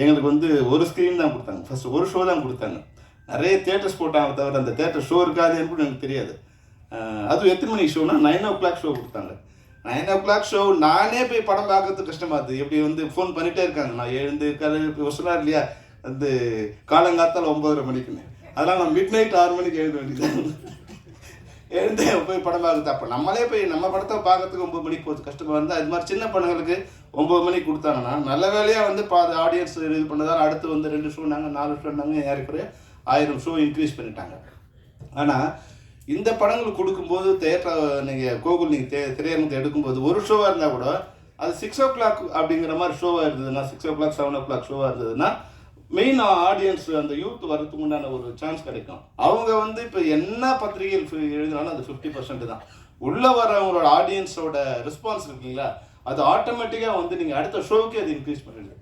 எங்களுக்கு வந்து ஒரு ஸ்க்ரீன் தான் கொடுத்தாங்க. ஃபஸ்ட் ஒரு ஷோ தான் கொடுத்தாங்க. நிறைய தேட்டர்ஸ் போட்டாங்க தவிர அந்த தேட்டர் ஷோ இருக்காதுன்னு கூட எனக்கு தெரியாது. அதுவும் எத்தனை மணிக்கு ஷோனா நைன் ஓ கிளாக் ஷோ கொடுத்தாங்க. நைன் ஓ கிளாக் ஷோ நானே போய் படம் பார்க்கறது கஷ்டமா இருக்குது எப்படி வந்து ஃபோன் பண்ணிகிட்டே இருக்காங்க. நான் எழுந்து கரு சொன்னார் இல்லையா? வந்து காலங்காத்தால் ஒம்பதரை மணிக்குன்னு. அதெல்லாம் நான் மிட் நைட் ஆறு மணிக்கு எழுத வேண்டியது எழுந்து போய் படம் பார்க்குறது அப்போ நம்மளே போய் நம்ம படத்தை பார்க்கறதுக்கு ஒம்பது மணிக்கு போகிறது கஷ்டமாக இருந்தால் அது மாதிரி சின்ன படங்களுக்கு ஒம்பது மணிக்கு கொடுத்தாங்கன்னா நல்ல வேலையாக வந்து பா ஆடியன்ஸ் இது பண்ணதால் அடுத்து வந்து ரெண்டு ஷோ நாங்கள் நாலு ஷோ நாங்கள் ஏறக்குறைய ஆயிரம் ஷோ இன்க்ரீஸ் பண்ணிட்டாங்க. ஆனால் இந்த படங்கள் கொடுக்கும்போது தேட்டர் நீங்கள் கோகுல் நீங்கள் தே திரையரங்கத்தை எடுக்கும்போது ஒரு ஷோவாக இருந்தால் கூட அது சிக்ஸ் ஓ கிளாக் அப்படிங்கிற மாதிரி ஷோவாக இருந்ததுன்னா six o'clock seven o'clock ஷோவாக இருந்ததுன்னா மெயின் ஆடியன்ஸ் அந்த யூத் வரதுக்கு உண்டான ஒரு சான்ஸ் கிடைக்கும். அவங்க வந்து இப்போ என்ன பத்திரிகையில் எழுதினாலும் அது ஃபிஃப்டி பர்சன்ட் தான். உள்ளே வரவங்களோட ஆடியன்ஸோட ரெஸ்பான்ஸ் இருக்கீங்களா? அது ஆட்டோமேட்டிக்காக வந்து நீங்கள் அடுத்த ஷோவுக்கே அது இன்க்ரீஸ் பண்ணிடுது.